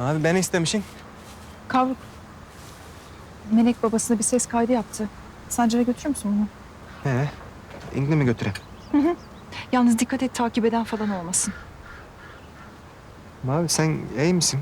Abi beni istemişsin. Kavruk. Melek babasına bir ses kaydı yaptı. Sancar'a götürür müsün bunu? He. İngil'i mi götüreyim? Yalnız dikkat et takip eden falan olmasın. Abi sen iyi misin?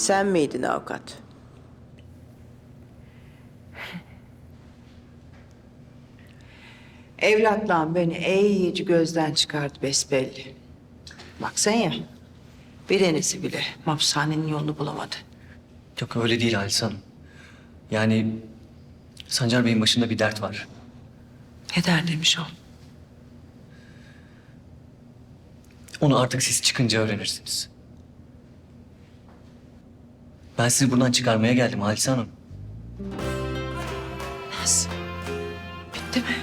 Sen miydin avukat? Evlatlan beni iyice gözden çıkardı besbelli. Bak sen ya, bir denesi bile hapishanenin yolunu bulamadı. Yok öyle değil Halis Hanım. Yani Sancar Bey'in başında bir dert var. Ne derdiymiş o? Onu artık siz çıkınca öğrenirsiniz. Ben sizi buradan çıkarmaya geldim Halis Hanım. Nasıl? Bitti mi?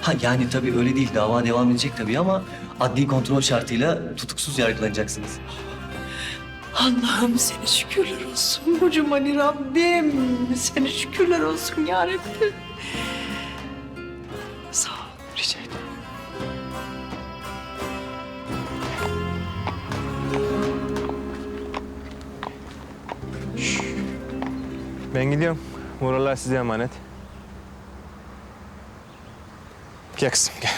Ha yani tabii öyle değil. Dava devam edecek tabii ama adli kontrol şartıyla tutuksuz yargılanacaksınız. Allah'ım seni şükürler olsun. Kocaman Rabbim. Seni şükürler olsun ya Rabbim. Sağ ol. Rica ederim. Ben gidiyorum. Buralar size emanet. Gel kızım gel.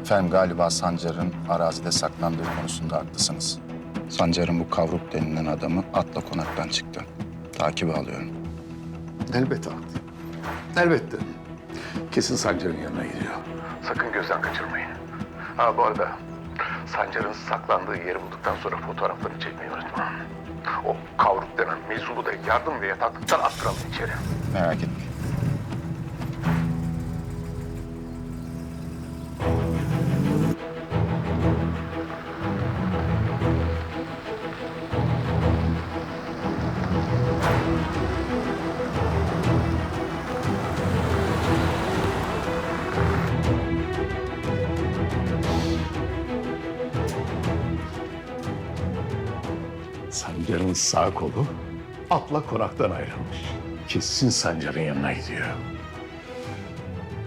Efendim galiba Sancar'ın arazide saklandığı konusunda haklısınız. Sancar'ın bu kavruk denilen adamı atla konaktan çıktı. Takibi alıyorum. Elbette haklı. Elbette. Kesin Sancar'ın yanına gidiyor. Sakın gözden kaçırmayın. Ha bu arada Sancar'ın saklandığı yeri bulduktan sonra fotoğraflarını çekmeyi unutma. O kavruk denen mezulu da yardım ve yataklıktan attıralım içeri. Merak etmeyin. Sancar'ın sağ kolu atla konaktan ayrılmış. Kesin Sancar'ın yanına gidiyor.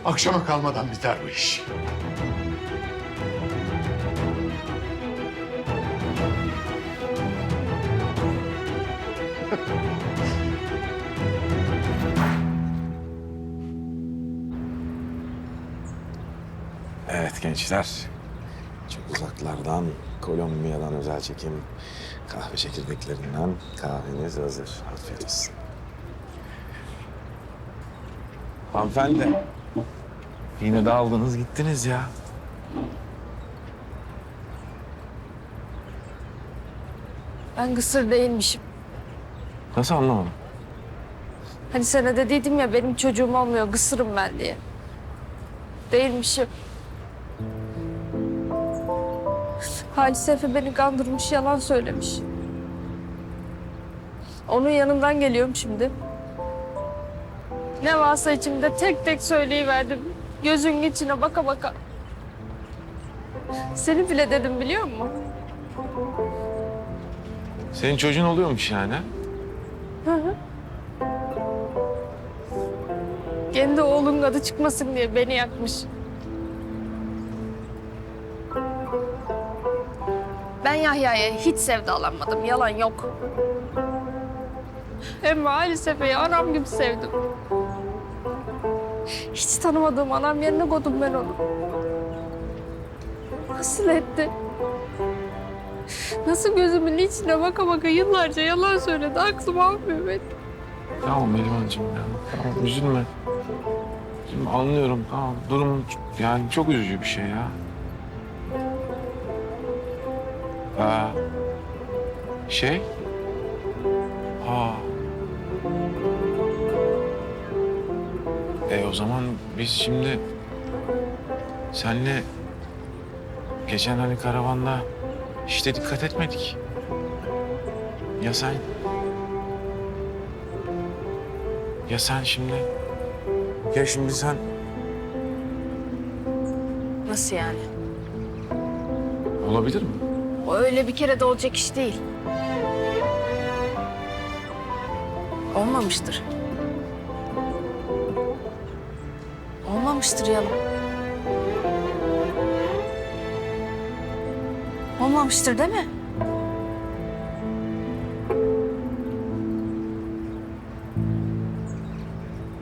Akşama kalmadan biter bu iş. Evet gençler. Çok uzaklardan, Kolombiya'dan özel çekim kahve çekirdeklerinden kahveniz hazır. Afiyet olsun. Hanımefendi. Yine de aldınız gittiniz ya. Ben kısır değilmişim. Nasıl anlamadım? Hani sana dediydim ya benim çocuğum olmuyor kısırım ben diye. Değilmişim. Halis Efe beni kandırmış, yalan söylemiş. Onun yanından geliyorum şimdi. Ne varsa içimde tek tek söyleyiverdim. Gözünün içine baka baka. Seni bile dedim biliyor musun? Senin çocuğun oluyormuş yani. Kendi oğlunun adı çıkmasın diye beni yakmış. Ben Yahya'ya hiç sevdalanmadım. Yalan yok. Hem Halis Efe'yi anam gibi sevdim. Hiç tanımadığım anam yerine koydum ben onu. Nasıl etti? Nasıl gözümün içine baka baka yıllarca yalan söyledi. Aklım almıyor beni. Tamam Meliman'cığım ya. Tamam üzülme. Şimdi anlıyorum tamam. Durum yani çok üzücü bir şey ya. Ha. Şey? Ha. E o zaman biz şimdi senle geçen hani karavanda işte dikkat etmedik. Ya sen? Ya sen şimdi? Ya şimdi sen Nasıl yani? olabilir mi? O öyle bir kere de olacak iş değil. Olmamıştır. Olmamıştır yalan. Olmamıştır değil mi?